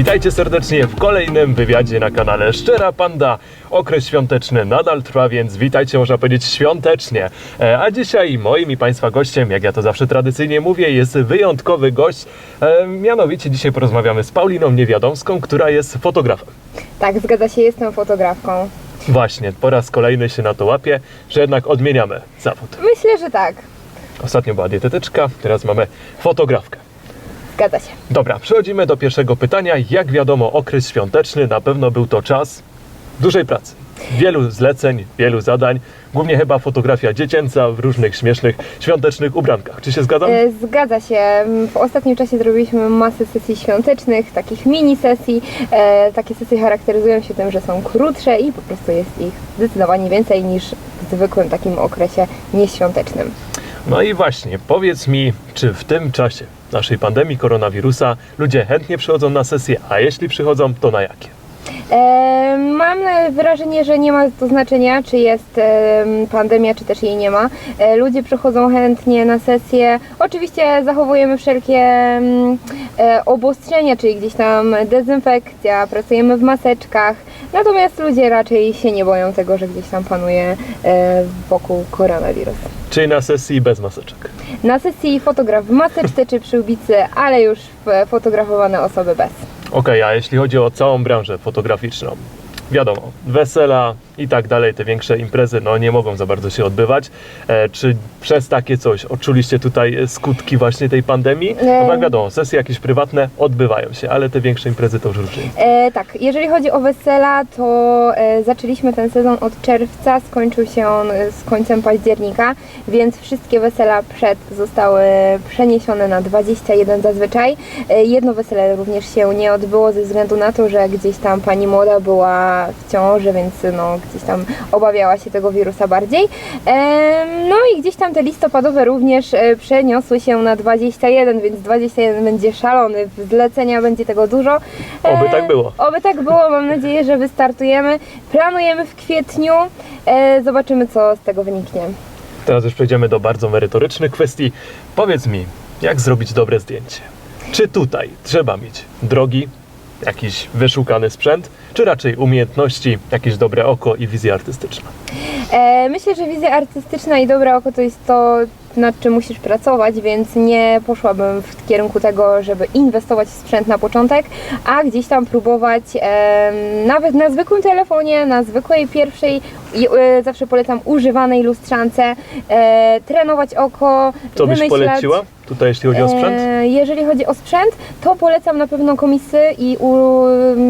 Witajcie serdecznie w kolejnym wywiadzie na kanale Szczera Panda. Okres świąteczny nadal trwa, więc witajcie, można powiedzieć, świątecznie. E, A dzisiaj moim i Państwa gościem, jak ja to zawsze tradycyjnie mówię, jest wyjątkowy gość. E, Mianowicie dzisiaj porozmawiamy z Pauliną Niewiadomską, która jest fotografem. Tak, zgadza się, jestem fotografką. Właśnie, po raz kolejny się na to łapie, że jednak odmieniamy zawód. Myślę, że tak. Ostatnio była dietetyczka, teraz mamy fotografkę. Zgadza się. Dobra, przechodzimy do pierwszego pytania. Jak wiadomo, okres świąteczny na pewno był to czas dużej pracy. Wielu zleceń, wielu zadań, głównie chyba fotografia dziecięca w różnych śmiesznych świątecznych ubrankach. Czy się zgadzam? E, Zgadza się. W ostatnim czasie zrobiliśmy masę sesji świątecznych, takich mini sesji. E, takie sesje charakteryzują się tym, że są krótsze i po prostu jest ich zdecydowanie więcej niż w zwykłym takim okresie nieświątecznym. No i właśnie, powiedz mi, czy w tym czasie naszej pandemii koronawirusa ludzie chętnie przychodzą na sesje, a jeśli przychodzą, to na jakie? E, mam wrażenie, że nie ma to znaczenia, czy jest e, pandemia, czy też jej nie ma. E, ludzie przychodzą chętnie na sesje. Oczywiście zachowujemy wszelkie mm, e, obostrzenia, czyli gdzieś tam dezynfekcja, pracujemy w maseczkach. Natomiast ludzie raczej się nie boją tego, że gdzieś tam panuje e, wokół koronawirus. Czyli na sesji bez maseczek? Na sesji fotograf w maseczce czy przyłbicy, ale już e, fotografowane osoby bez. Okej, a jeśli chodzi o całą branżę fotograficzną, wiadomo, wesela i tak dalej, te większe imprezy, no nie mogą za bardzo się odbywać. E, czy przez takie coś odczuliście tutaj skutki właśnie tej pandemii? No bo jak wiadomo, sesje jakieś prywatne odbywają się, ale te większe imprezy to już różnie. E, tak, jeżeli chodzi o wesela, to e, zaczęliśmy ten sezon od czerwca, skończył się on e, z końcem października, więc wszystkie wesela przed zostały przeniesione na 21 zazwyczaj. E, jedno wesele również się nie odbyło ze względu na to, że gdzieś tam pani młoda była w ciąży, więc no, gdzieś tam obawiała się tego wirusa bardziej. No i gdzieś tam te listopadowe również e, przeniosły się na 21, więc 21 będzie szalony, zlecenia będzie tego dużo. Oby E, tak było. Oby tak było, mam nadzieję, że wystartujemy. Planujemy w kwietniu, e, zobaczymy co z tego wyniknie. Teraz już przejdziemy do bardzo merytorycznych kwestii. Powiedz mi, jak zrobić dobre zdjęcie? Czy tutaj trzeba mieć drogi, jakiś wyszukany sprzęt, czy raczej umiejętności, jakieś dobre oko i wizja artystyczna? E, myślę, że wizja artystyczna i dobre oko to jest to, nad czym musisz pracować, więc nie poszłabym w kierunku tego, żeby inwestować w sprzęt na początek, a gdzieś tam próbować e, nawet na zwykłym telefonie, na zwykłej pierwszej, i, e, zawsze polecam używanej lustrzance, e, trenować oko, Co byś wymyślać. poleciła tutaj, jeśli chodzi o sprzęt? E, jeżeli chodzi o sprzęt, to polecam na pewno komisy i u,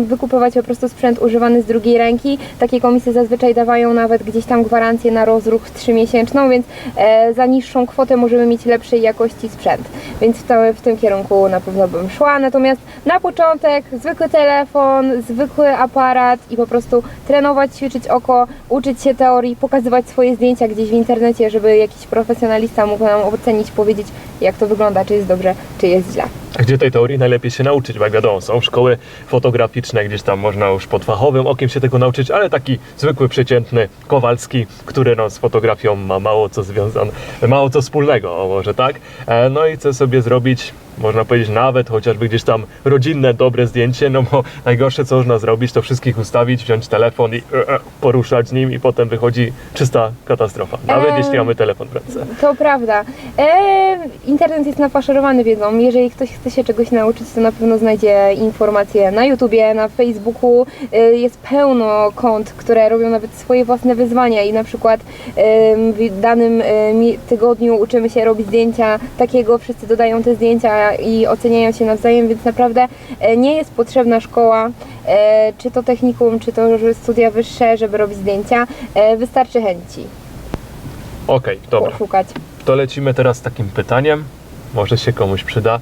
wykupywać po prostu sprzęt używany z drugiej ręki. Takie komisy zazwyczaj dawają nawet gdzieś tam gwarancję na rozruch 3-miesięczną, więc e, za niższą kwotę możemy mieć lepszej jakości sprzęt. Więc w, to, w tym kierunku na pewno bym szła. Natomiast na początek zwykły telefon, zwykły aparat i po prostu trenować, ćwiczyć oko, uczyć się teorii, pokazywać swoje zdjęcia gdzieś w internecie, żeby jakiś profesjonalista mógł nam ocenić, powiedzieć jak to wygląda, czy jest dobrze, czy jest źle. Gdzie tej teorii najlepiej się nauczyć? Bo jak wiadomo, są szkoły fotograficzne, gdzieś tam można już pod fachowym okiem się tego nauczyć, ale taki zwykły, przeciętny Kowalski, który no, z fotografią ma mało co związane, mało co wspólnego, o może tak. E, No i chce sobie zrobić, można powiedzieć nawet chociażby gdzieś tam rodzinne, dobre zdjęcie, no bo najgorsze co można zrobić, to wszystkich ustawić, wziąć telefon i e, e, poruszać nim i potem wychodzi czysta katastrofa. Nawet Eee. jeśli mamy telefon w ręce. To prawda. E, internet jest nafaszerowany wiedzą. Jeżeli ktoś chce się czegoś nauczyć, to na pewno znajdzie informacje na YouTubie, na Facebooku. E, jest pełno kont, które robią nawet swoje własne wyzwania i na przykład w danym mi- tygodniu uczymy się robić zdjęcia takiego, wszyscy dodają te zdjęcia i oceniają się nawzajem, więc naprawdę e, nie jest potrzebna szkoła, e, czy to technikum, czy to studia wyższe, żeby robić zdjęcia. E, wystarczy chęci Okej, dobra. poszukać. To lecimy teraz z takim pytaniem. Może się komuś przyda,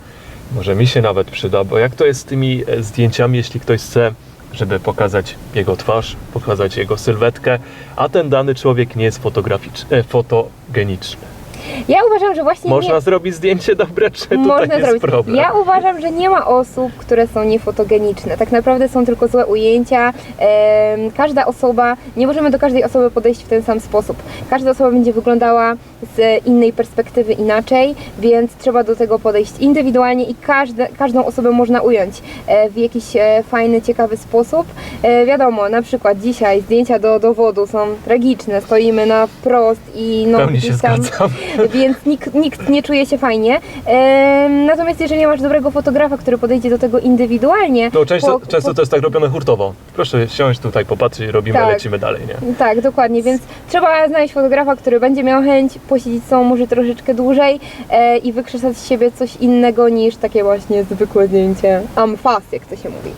może mi się nawet przyda, bo jak to jest z tymi zdjęciami, jeśli ktoś chce, żeby pokazać jego twarz, pokazać jego sylwetkę, a ten dany człowiek nie jest fotograficzny, e, fotogeniczny. Ja uważam, że właśnie Można nie... zrobić zdjęcie dobre, czy tutaj Można jest zrobić. problem? Ja uważam, że nie ma osób, które są niefotogeniczne. Tak naprawdę są tylko złe ujęcia. Każda osoba, nie możemy do każdej osoby podejść w ten sam sposób. Każda osoba będzie wyglądała z innej perspektywy inaczej, więc trzeba do tego podejść indywidualnie i każde, każdą osobę można ująć e, w jakiś e, fajny, ciekawy sposób. E, Wiadomo, na przykład dzisiaj zdjęcia do dowodu są tragiczne, stoimy na wprost i no Pełni się gdzieś tam zgadzam. Więc nikt, nikt nie czuje się fajnie. Natomiast jeżeli masz dobrego fotografa, który podejdzie do tego indywidualnie, No często, po- często po- to jest tak robione hurtowo. Proszę siąść tutaj, popatrzeć, robimy, Tak. lecimy dalej, nie? Tak, dokładnie, więc trzeba znaleźć fotografa, który będzie miał chęć posiedzieć z sobą może troszeczkę dłużej e, i wykrzesać z siebie coś innego niż takie właśnie zwykłe zdjęcie amfas, jak to się mówi.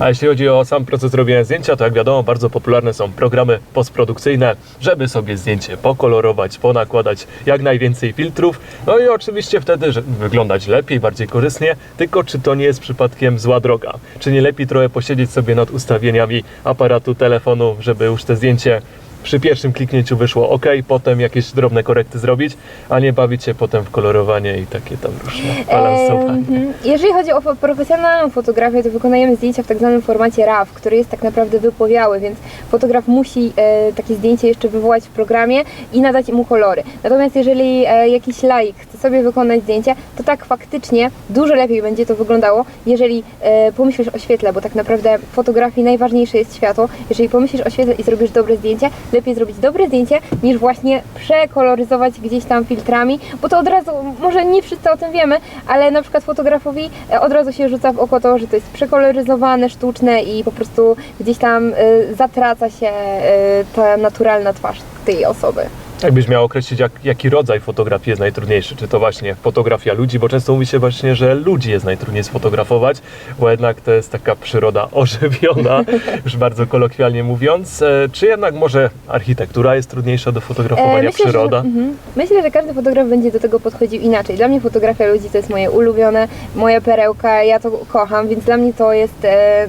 A jeśli chodzi o sam proces robienia zdjęcia, to jak wiadomo, bardzo popularne są programy postprodukcyjne, żeby sobie zdjęcie pokolorować, ponakładać jak najwięcej filtrów. No i oczywiście wtedy że wyglądać lepiej, bardziej korzystnie. Tylko czy to nie jest przypadkiem zła droga? Czy nie lepiej trochę posiedzieć sobie nad ustawieniami aparatu, telefonu, żeby już te zdjęcie przy pierwszym kliknięciu wyszło ok, potem jakieś drobne korekty zrobić, a nie bawić się potem w kolorowanie i takie tam różne balansowanie. Jeżeli chodzi o profesjonalną fotografię, to wykonujemy zdjęcia w tak zwanym formacie RAW, który jest tak naprawdę wypowiały, więc fotograf musi e, takie zdjęcie jeszcze wywołać w programie i nadać mu kolory. Natomiast jeżeli e, jakiś laik chce sobie wykonać zdjęcie, to tak faktycznie dużo lepiej będzie to wyglądało, jeżeli e, pomyślisz o świetle, bo tak naprawdę w fotografii najważniejsze jest światło. Jeżeli pomyślisz o świetle i zrobisz dobre zdjęcie, lepiej zrobić dobre zdjęcie niż właśnie przekoloryzować gdzieś tam filtrami, bo to od razu, może nie wszyscy o tym wiemy, ale na przykład fotografowi e, od razu się rzuca w oko to, że to jest przekoloryzowane, sztuczne i po prostu gdzieś tam e, zatraca się e, ta naturalna twarz tej osoby. Jakbyś miał określić, jak, jaki rodzaj fotografii jest najtrudniejszy? Czy to właśnie fotografia ludzi? Bo często mówi się właśnie, że ludzi jest najtrudniej sfotografować, bo jednak to jest taka przyroda ożywiona, już bardzo kolokwialnie mówiąc. E, Czy jednak może architektura jest trudniejsza do fotografowania, E, przyroda? Że, mhm. myślę, że każdy fotograf będzie do tego podchodził inaczej. Dla mnie fotografia ludzi to jest moje ulubione, moja perełka, ja to kocham, więc dla mnie to jest e,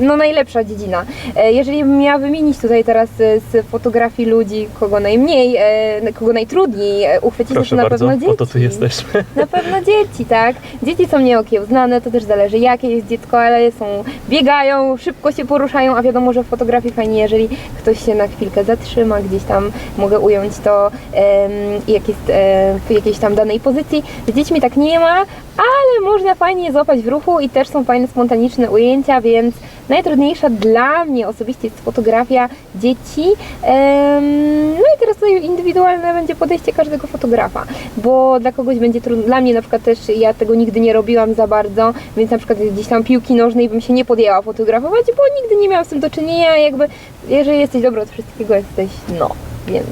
no, najlepsza dziedzina. E, jeżeli bym miała wymienić tutaj teraz e, z fotografii ludzi, kogo najmniej, e, kogo najtrudniej uchwycić, Proszę to na bardzo, pewno po to tu dzieci. jesteśmy. Na pewno dzieci, tak. Dzieci są nieokiełznane, to też zależy jakie jest dziecko, ale są, biegają, szybko się poruszają, a wiadomo, że w fotografii fajnie, jeżeli ktoś się na chwilkę zatrzyma, gdzieś tam mogę ująć to, jak jest w jakiejś tam danej pozycji. Z dziećmi tak nie ma, ale można fajnie złapać w ruchu i też są fajne, spontaniczne ujęcia, więc najtrudniejsza dla mnie osobiście jest fotografia dzieci. No i teraz tutaj indywidualne będzie podejście każdego fotografa, bo dla kogoś będzie trudno, dla mnie na przykład też ja tego nigdy nie robiłam za bardzo, więc na przykład gdzieś tam piłki nożnej bym się nie podjęła fotografować, bo nigdy nie miałam z tym do czynienia, jakby jeżeli jesteś dobry od wszystkiego, jesteś no, więc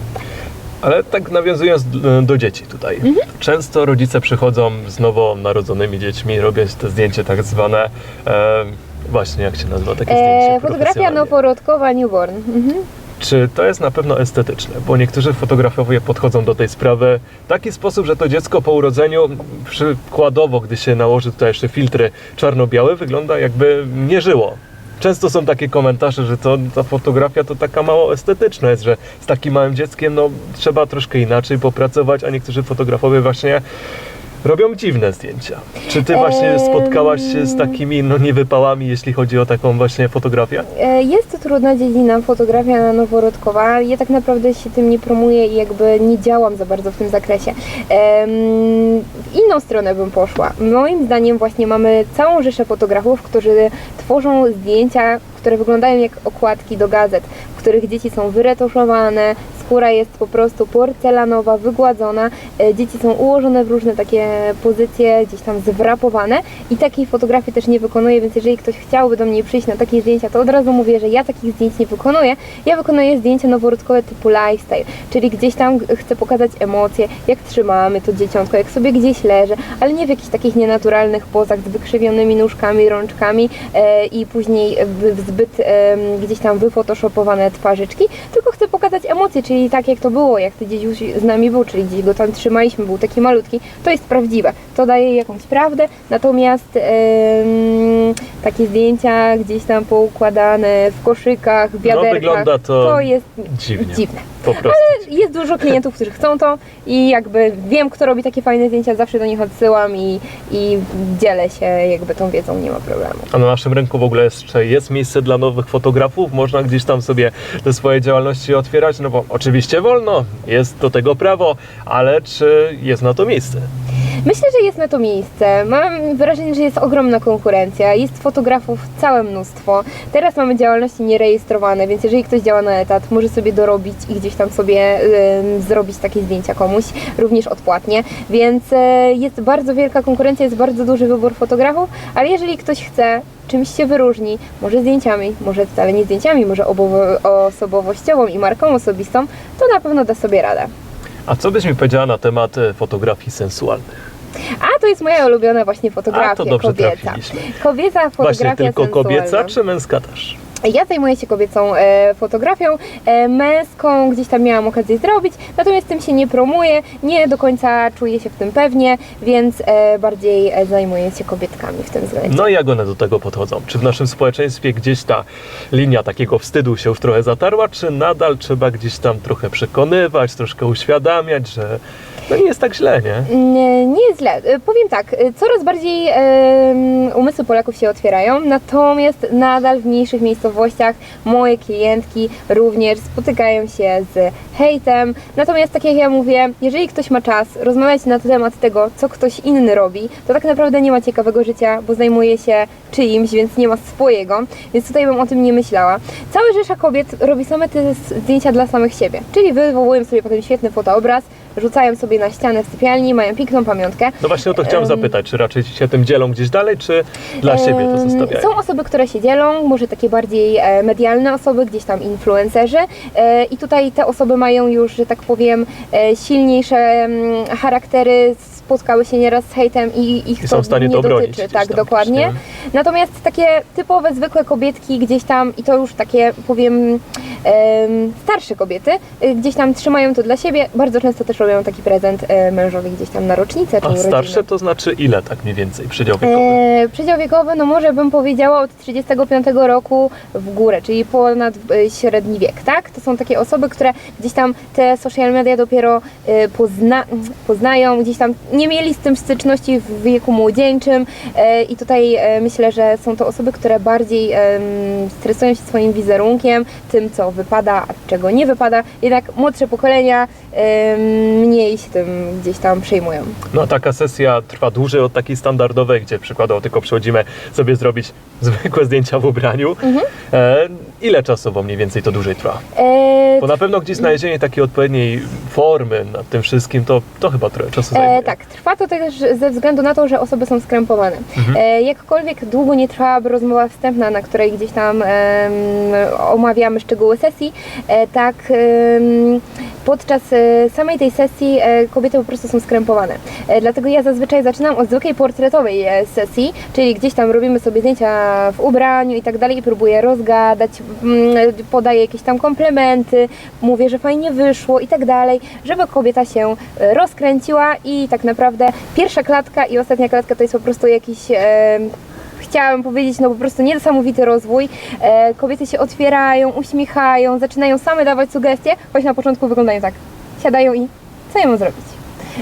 Ale tak nawiązując do dzieci tutaj. Mhm. Często rodzice przychodzą z nowonarodzonymi dziećmi, robiąc te zdjęcie tak zwane, e, właśnie jak się nazywa takie zdjęcie e, fotografia noworodkowa newborn. Mhm. Czy to jest na pewno estetyczne? Bo niektórzy fotografowie podchodzą do tej sprawy w taki sposób, że to dziecko po urodzeniu, przykładowo, gdy się nałoży tutaj jeszcze filtry czarno-białe, wygląda jakby nie żyło. Często są takie komentarze, że to, ta fotografia to taka mało estetyczna jest, że z takim małym dzieckiem no, trzeba troszkę inaczej popracować, a niektórzy fotografowie właśnie robią dziwne zdjęcia. Czy ty właśnie spotkałaś się z takimi no, niewypałami, jeśli chodzi o taką właśnie fotografię? E, Jest to trudna dziedzina, fotografia noworodkowa. Ja tak naprawdę się tym nie promuję i jakby nie działam za bardzo w tym zakresie. W inną stronę bym poszła. Moim zdaniem właśnie mamy całą rzeszę fotografów, którzy tworzą zdjęcia, które wyglądają jak okładki do gazet, w których dzieci są wyretoszowane, skóra jest po prostu porcelanowa, wygładzona, e, dzieci są ułożone w różne takie pozycje, gdzieś tam zwrapowane i takiej fotografii też nie wykonuję, więc jeżeli ktoś chciałby do mnie przyjść na takie zdjęcia, to od razu mówię, że ja takich zdjęć nie wykonuję. Ja wykonuję zdjęcia noworodkowe typu lifestyle, czyli gdzieś tam chcę pokazać emocje, jak trzymamy to dzieciątko, jak sobie gdzieś leży, ale nie w jakichś takich nienaturalnych pozach z wykrzywionymi nóżkami, rączkami e, i później w, w zbyt em, gdzieś tam wyfotoshopowane twarzyczki, tylko pokazać emocje, czyli tak jak to było, jak ty gdzieś już z nami był, czyli gdzieś go tam trzymaliśmy, był taki malutki, to jest prawdziwe. To daje jakąś prawdę, natomiast em, takie zdjęcia gdzieś tam poukładane w koszykach, w wiaderkach, No, wygląda to jest Dziwnie. dziwne. Po prostu. Jest dużo klientów, którzy chcą to i jakby wiem, kto robi takie fajne zdjęcia, zawsze do nich odsyłam i, i dzielę się jakby tą wiedzą, nie ma problemu. A na naszym rynku w ogóle jeszcze jest miejsce dla nowych fotografów? Można gdzieś tam sobie te swoje działalności otwierać? No bo oczywiście wolno, jest do tego prawo, ale czy jest na to miejsce? Myślę, że jest na to miejsce. Mam wrażenie, że jest ogromna konkurencja. Jest fotografów całe mnóstwo. Teraz mamy działalności nierejestrowane, więc jeżeli ktoś działa na etat, może sobie dorobić i gdzieś tam sobie ym, zrobić takie zdjęcia komuś, również odpłatnie. Więc e, jest bardzo wielka konkurencja, jest bardzo duży wybór fotografów, ale jeżeli ktoś chce czymś się wyróżni, może zdjęciami, może wcale nie zdjęciami, może obowo- osobowościową i marką osobistą, to na pewno da sobie radę. A co byś mi powiedziała na temat e, fotografii sensualnych? A to jest moja ulubiona właśnie fotografia A to dobrze kobieca. trafiliśmy. Kobieca fotografia Właśnie tylko sensualna. kobieca czy męska też? Ja zajmuję się kobiecą e, fotografią, e, męską gdzieś tam miałam okazję zrobić, natomiast tym się nie promuję, nie do końca czuję się w tym pewnie, więc e, bardziej e, zajmuję się kobietkami w tym względzie. No i jak one do tego podchodzą? Czy w naszym społeczeństwie gdzieś ta linia takiego wstydu się już trochę zatarła, czy nadal trzeba gdzieś tam trochę przekonywać, troszkę uświadamiać, że no nie jest tak źle, nie? Nie, nie jest źle. E, Powiem tak, e, coraz bardziej em, umysły Polaków się otwierają, natomiast nadal w mniejszych miejscowościach moje klientki również spotykają się z hejtem. Natomiast tak jak ja mówię, jeżeli ktoś ma czas rozmawiać na temat tego, co ktoś inny robi, to tak naprawdę nie ma ciekawego życia, bo zajmuje się czyimś, więc nie ma swojego, więc tutaj bym o tym nie myślała. Cała rzesza kobiet robi same te zdjęcia dla samych siebie, czyli wywołują sobie potem świetny fotoobraz, rzucają sobie na ścianę w sypialni, mają piękną pamiątkę. No właśnie o to chciałem Em, zapytać, czy raczej się tym dzielą gdzieś dalej, czy dla siebie to zostawiają? Są osoby, które się dzielą, może takie bardziej e, medialne osoby, gdzieś tam influencerzy. E, i tutaj te osoby mają już, że tak powiem, e, silniejsze mm, charaktery, spotkały się nieraz z hejtem i ich I są to w stanie nie to obronić dotyczy. gdzieś Tak, tam dokładnie. Natomiast takie typowe, zwykłe kobietki gdzieś tam, i to już takie powiem em, starsze kobiety, y, gdzieś tam trzymają to dla siebie, bardzo często też robią taki prezent e, mężowi gdzieś tam na rocznicę czy A urodziny. starsze to znaczy ile tak mniej więcej przedział wiekowy? E, przedział wiekowy, no może bym powiedziała od 35 roku w górę, czyli ponad e, średni wiek, tak? To są takie osoby, które gdzieś tam te social media dopiero e, pozna, poznają, gdzieś tam nie mieli z tym styczności w wieku młodzieńczym e, i tutaj e, myślę, że są to osoby, które bardziej stresują się swoim wizerunkiem, tym co wypada, a czego nie wypada, jednak młodsze pokolenia mniej się tym gdzieś tam przejmują. No a taka sesja trwa dłużej od takiej standardowej, gdzie przykładowo tylko przychodzimy sobie zrobić zwykłe zdjęcia w ubraniu. Mhm. E, ile czasowo mniej więcej to dłużej trwa? E, Bo na pewno gdzieś znalezienie takiej odpowiedniej formy nad tym wszystkim, to, to chyba trochę czasu zajmuje. E, tak, trwa to też ze względu na to, że osoby są skrępowane. E, jakkolwiek długo nie trwałaby rozmowa wstępna, na której gdzieś tam em, omawiamy szczegóły sesji, e, tak em, podczas e, samej tej sesji e, kobiety po prostu są skrępowane. E, dlatego ja zazwyczaj zaczynam od zwykłej portretowej e, sesji, czyli gdzieś tam robimy sobie zdjęcia w ubraniu i tak dalej i próbuję rozgadać, mm, podaję jakieś tam komplementy, mówię, że fajnie wyszło i tak dalej, żeby kobieta się e, rozkręciła i tak naprawdę pierwsza klatka i ostatnia klatka to jest po prostu jakiś e, chciałam powiedzieć, no po prostu niesamowity rozwój. E, kobiety się otwierają, uśmiechają, zaczynają same dawać sugestie, choć na początku wyglądają tak, siadają i co ja mam zrobić?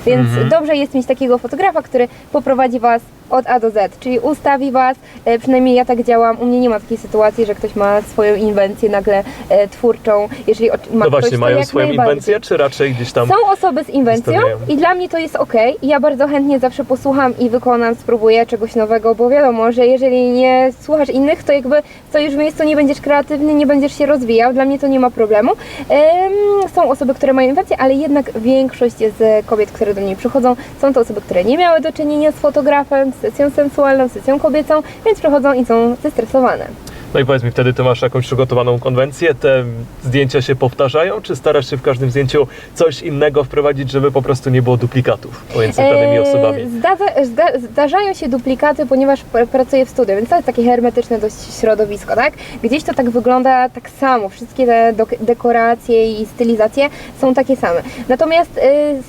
Więc Mhm. dobrze jest mieć takiego fotografa, który poprowadzi Was od A do Z, czyli ustawi Was, e, przynajmniej ja tak działam, u mnie nie ma takiej sytuacji, że ktoś ma swoją inwencję nagle e, twórczą, jeżeli o- ma No ktoś, właśnie, to mają jak swoją najbardziej. inwencję, czy raczej gdzieś tam... Są osoby z inwencją i dla mnie to jest ok. I ja bardzo chętnie zawsze posłucham i wykonam, spróbuję czegoś nowego, bo wiadomo, że jeżeli nie słuchasz innych, to jakby w już w miejscu nie będziesz kreatywny, nie będziesz się rozwijał. Dla mnie to nie ma problemu. Em, są osoby, które mają inwencję, ale jednak większość z kobiet, które do niej przychodzą, są to osoby, które nie miały do czynienia z fotografem, z sesją sensualną, z sesją kobiecą, więc przychodzą i są zestresowane. No i powiedz mi, wtedy ty masz jakąś przygotowaną konwencję, te zdjęcia się powtarzają, czy starasz się w każdym zdjęciu coś innego wprowadzić, żeby po prostu nie było duplikatów pomiędzy danymi Eee, osobami? Zdarza, zda, zdarzają się duplikaty, ponieważ pr- pracuję w studiu, więc to jest takie hermetyczne dość środowisko, tak? Gdzieś to tak wygląda tak samo, wszystkie te dekoracje i stylizacje są takie same. Natomiast y,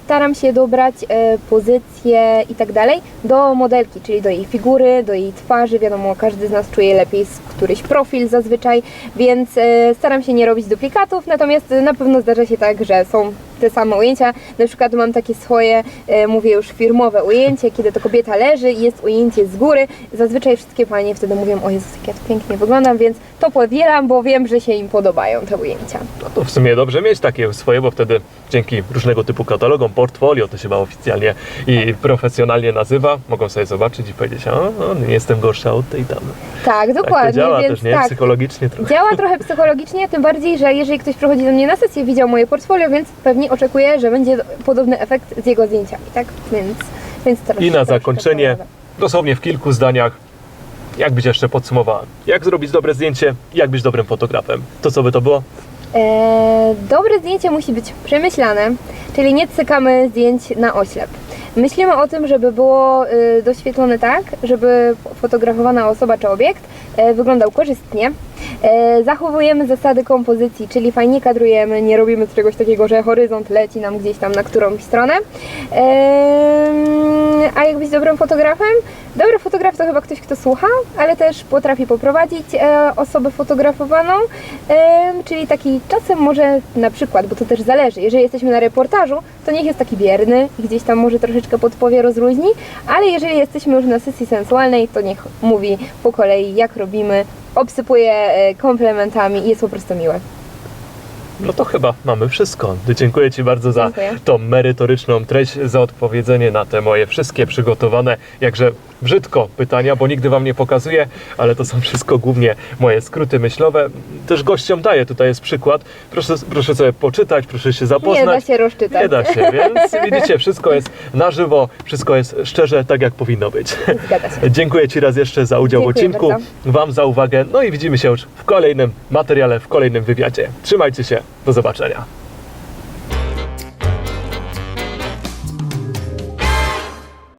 staram się dobrać y, pozycje i tak dalej do modelki, czyli do jej figury, do jej twarzy, wiadomo, każdy z nas czuje lepiej któryś profil zazwyczaj, więc y, staram się nie robić duplikatów, natomiast y, na pewno zdarza się tak, że są te same ujęcia. Na przykład mam takie swoje, e, mówię już firmowe ujęcie, kiedy to kobieta leży i jest ujęcie z góry. Zazwyczaj wszystkie panie wtedy mówią, o Jezus, jak ja pięknie wyglądam, więc to powielam, bo wiem, że się im podobają te ujęcia. No to w sumie dobrze mieć takie swoje, bo wtedy dzięki różnego typu katalogom, portfolio to się ma oficjalnie i profesjonalnie nazywa, mogą sobie zobaczyć i powiedzieć, o, nie jestem gorsza od tej damy. Tak, Tak dokładnie, to działa więc też, nie? tak. Psychologicznie trochę. Działa trochę psychologicznie, tym bardziej, że jeżeli ktoś przychodzi do mnie na sesję, widział moje portfolio, więc pewnie oczekuje, że będzie podobny efekt z jego zdjęciami, tak? Więc, więc teraz I na zakończenie, opowiadam. dosłownie w kilku zdaniach, jak byś jeszcze podsumowała? Jak zrobić dobre zdjęcie? Jak być dobrym fotografem? To co by to było? E, dobre zdjęcie musi być przemyślane, czyli nie cykamy zdjęć na oślep. Myślimy o tym, żeby było y, doświetlone tak, żeby fotografowana osoba czy obiekt e, wyglądał korzystnie. E, zachowujemy zasady kompozycji, czyli fajnie kadrujemy, nie robimy czegoś takiego, że horyzont leci nam gdzieś tam na którąś stronę. E, a jak być dobrym fotografem? Dobry fotograf to chyba ktoś, kto słucha, ale też potrafi poprowadzić e, osobę fotografowaną, czyli taki czasem może na przykład, bo to też zależy, jeżeli jesteśmy na reportażu, to niech jest taki bierny i gdzieś tam może troszeczkę podpowie, rozluźni, ale jeżeli jesteśmy już na sesji sensualnej, to niech mówi po kolei, jak robimy, obsypuje e, komplementami i jest po prostu miłe. No to chyba mamy wszystko. Dziękuję Ci bardzo za Dziękuję. tą merytoryczną treść, za odpowiedzenie na te moje wszystkie przygotowane, jakże brzydko pytania, bo nigdy Wam nie pokazuję, ale to są wszystko głównie moje skróty myślowe. Też gościom daję, tutaj jest przykład. Proszę, proszę sobie poczytać, proszę się zapoznać. Nie da się rozczytać. Nie da się, więc widzicie, wszystko jest na żywo, wszystko jest szczerze, tak jak powinno być. Zgadza się. Dziękuję Ci raz jeszcze za udział Dziękuję w odcinku, bardzo. Wam za uwagę, no i widzimy się już w kolejnym materiale, w kolejnym wywiadzie. Trzymajcie się, do zobaczenia.